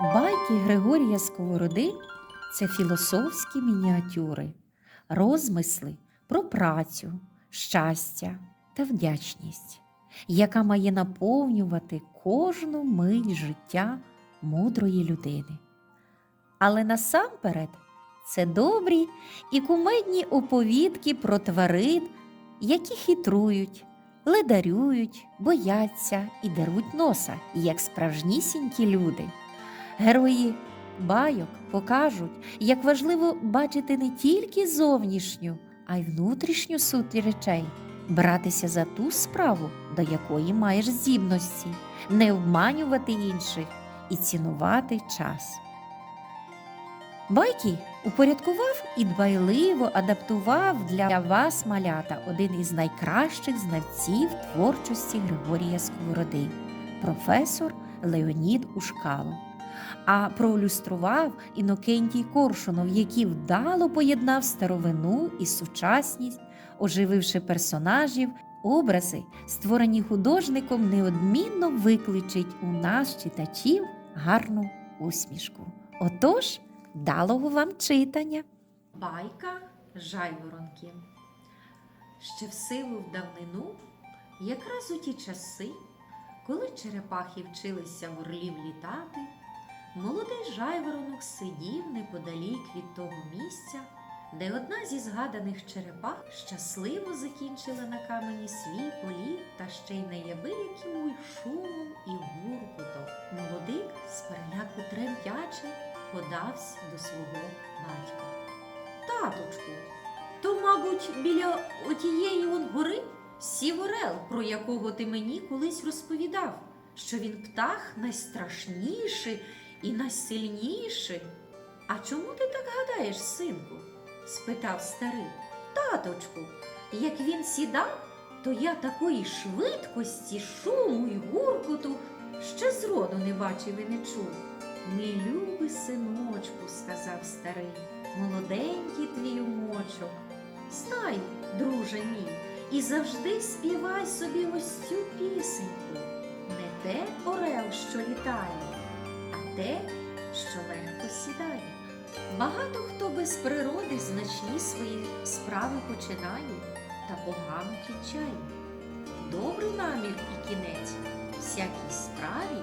Байки Григорія Сковороди це філософські мініатюри, розмисли про працю, щастя та вдячність, яка має наповнювати кожну мить життя мудрої людини. Але насамперед це добрі і кумедні оповідки про тварин, які хитрують, ледарюють, бояться і деруть носа, як справжнісінькі люди. Герої байок покажуть, як важливо бачити не тільки зовнішню, а й внутрішню суть речей, братися за ту справу, до якої маєш здібності, не обманювати інших і цінувати час. Байки упорядкував і дбайливо адаптував для вас, малята, один із найкращих знавців творчості Григорія Сковороди, професор Леонід Ушкало. А проілюстрував Інокентій Коршунов, який вдало поєднав старовину і сучасність, ожививши персонажів, образи, створені художником, неодмінно викличуть у нас, читачів, гарну усмішку. Отож, вдалого вам читання. Байка жайворонки. Ще в силу в давнину, якраз у ті часи, коли черепахи вчилися в орлів літати, молодий жайворонок сидів неподалік від того місця, де одна зі згаданих черепах щасливо закінчила на камені свій політ та ще й неябияким шумом і гуркутом. Молодик з переляку тремтячи подався до свого батька. Таточку, то, мабуть, біля отієї он гори сів орел, про якого ти мені колись розповідав, що він птах найстрашніший і найсильніший. А чому ти так гадаєш, синку? спитав старий. Таточку, як він сідав, то я такої швидкості, шуму й гуркоту ще зроду не бачив і не чув. Мій любий синочку, сказав старий, молоденький твій умочок. Знай, друже мій, і завжди співай собі ось цю пісеньку. Те, що легко сідає. Багато хто без природи значні свої справи починає та погано кінчає. Добрий намір і кінець всякій справі